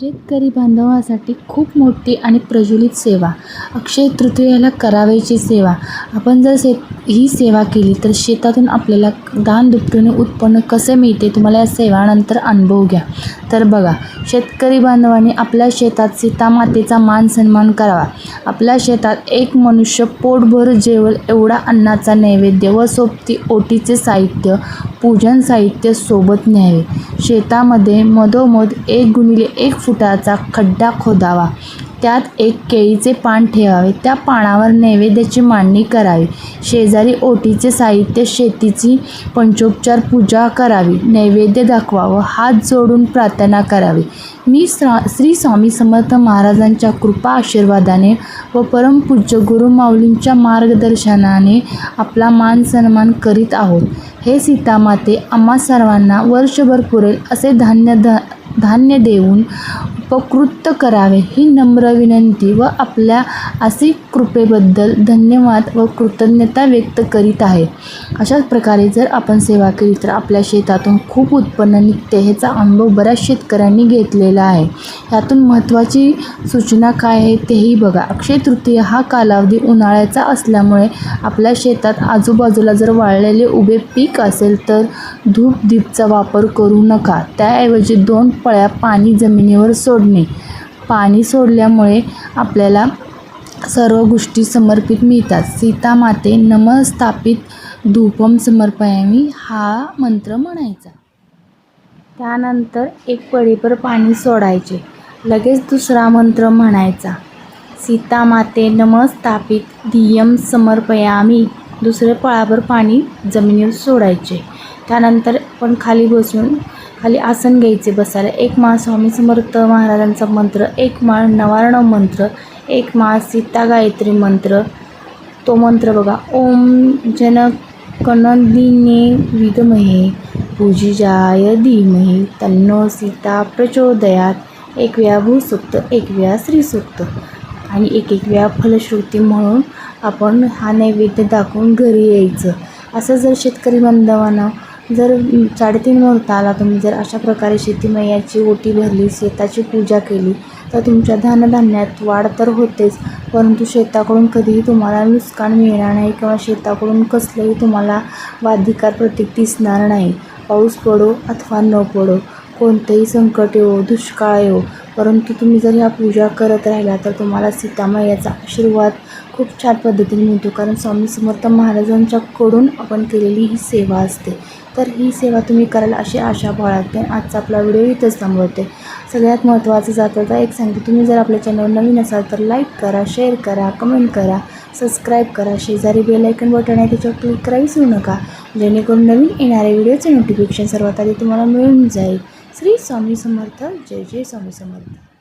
शेतकरी बांधवासाठी खूप मोठी आणि प्रज्वलित सेवा. अक्षय तृतीयेला करावयाची सेवा. आपण जर से ही सेवा केली तर शेतातून आपल्याला दान दुपटीने उत्पन्न कसे मिळते तुम्हाला या सेवानंतर अनुभव घ्या. तर बघा शेतकरी बांधवांनी आपल्या शेतात सीतामातेचा मान सन्मान करावा. आपल्या शेतात एक मनुष्य पोटभर जेवल एवढा अन्नाचा नैवेद्य व सोबती ओटीचे साहित्य पूजन साहित्य सोबत न्यावे. शेतामध्ये मधोमध एक गुणिले एक फुटाचा खड्डा खोदावा. त्यात एक केळीचे पान ठेवावे. त्या पानावर नैवेद्याची मांडणी करावी. शेजारी ओटीचे साहित्य शेतीची पंचोपचार पूजा करावी. नैवेद्य दाखवावं. हात जोडून प्रार्थना करावी. मी स्रा श्री स्वामी समर्थ महाराजांच्या कृपा आशीर्वादाने व परमपूज्य गुरुमाऊलींच्या मार्गदर्शनाने आपला मान सन्मान करीत आहोत. हे सीतामाते आम्हा सर्वांना वर्षभर पुरेल असे धान्य ध धान्य देऊन उपकृत करावे ही नम्र विनंती व आपल्या असे कृपेबद्दल धन्यवाद व कृतज्ञता व्यक्त करीत आहे. अशाच प्रकारे जर आपण सेवा केली तर आपल्या शेतातून खूप उत्पन्न निघते ह्याचा अनुभव बऱ्याच शेतकऱ्यांनी घेतलेला आहे. यातून महत्त्वाची सूचना काय आहे तेही बघा. अक्षय तृतीय हा कालावधी उन्हाळ्याचा असल्यामुळे आपल्या शेतात आजूबाजूला जर वाळलेले उभे पीक असेल तर धूप दीपचा वापर करू नका. त्याऐवजी दोन पळ्या पाणी जमिनीवर सोडणे. पाणी सोडल्यामुळे आपल्याला सर्व गोष्टी समर्पित मिळतात. सीतामाते नमस्थापित धूपम समर्पयामी हा मंत्र म्हणायचा. त्यानंतर एक पळीभर पाणी सोडायचे. लगेच दुसरा मंत्र म्हणायचा सीतामाते नमस्थापित धियम समर्पयामी. दुसरे पळाभर पाणी जमिनीवर सोडायचे. त्यानंतर पण खाली बसून खाली आसन घ्यायचे बसायला. एक माळ स्वामी समर्थ महाराजांचा मंत्र एक माळ नवारण मंत्र एक माळ सीता गायत्री मंत्र. तो मंत्र बघा ओम जनकनंदिने विदमहे पूजिजाय धीमहि तन्नो सीता प्रचोदयात। एक वेळा भूसुक्त एक वेळा श्रीसुक्त आणि एक एक वेळा फलश्रुती म्हणून आपण हा नैवेद्य दाखवून घरी यायचं. असं जर शेतकरी बांधवांना जर साडेतीन मुहूर्ताला तुम्ही जर अशा प्रकारे शेतीमैयाची ओटी भरली शेताची पूजा केली तर तुमच्या धनधान्यात वाढ तर होतेच परंतु शेताकडून कधीही तुम्हाला नुकसान मिळणार नाही किंवा शेताकडून कसलंही तुम्हाला वाधिकार प्रतीक दिसणार नाही. पाऊस पडो अथवा न पडो कोणतेही संकट येवो दुष्काळ येवो परंतु तुम्ही जर ह्या पूजा करत राहिला तर तुम्हाला सीतामायाचा आशीर्वाद खूप छान पद्धतीने मिळतो. कारण स्वामी समर्थ महाराजांच्याकडून आपण केलेली ही सेवा असते. तर ही सेवा तुम्ही कराल अशी आशा बाळगते. आजचा आपला व्हिडिओ इथंच थांबवते. सगळ्यात महत्त्वाचं जातं तर एक सांगते. तुम्ही जर आपल्या चॅनल नवीन असाल तर लाईक करा शेअर करा कमेंट करा. सबस्क्राईब करा. शेजारी बेल आयकन बटन आहे त्याच्यावर क्लिक करायला विसरू नका. जेणेकरून नवीन येणाऱ्या व्हिडिओचे नोटिफिकेशन सर्वात आधी तुम्हाला मिळून जाईल. श्री स्वामी समर्थ. जय जय स्वामी समर्थ.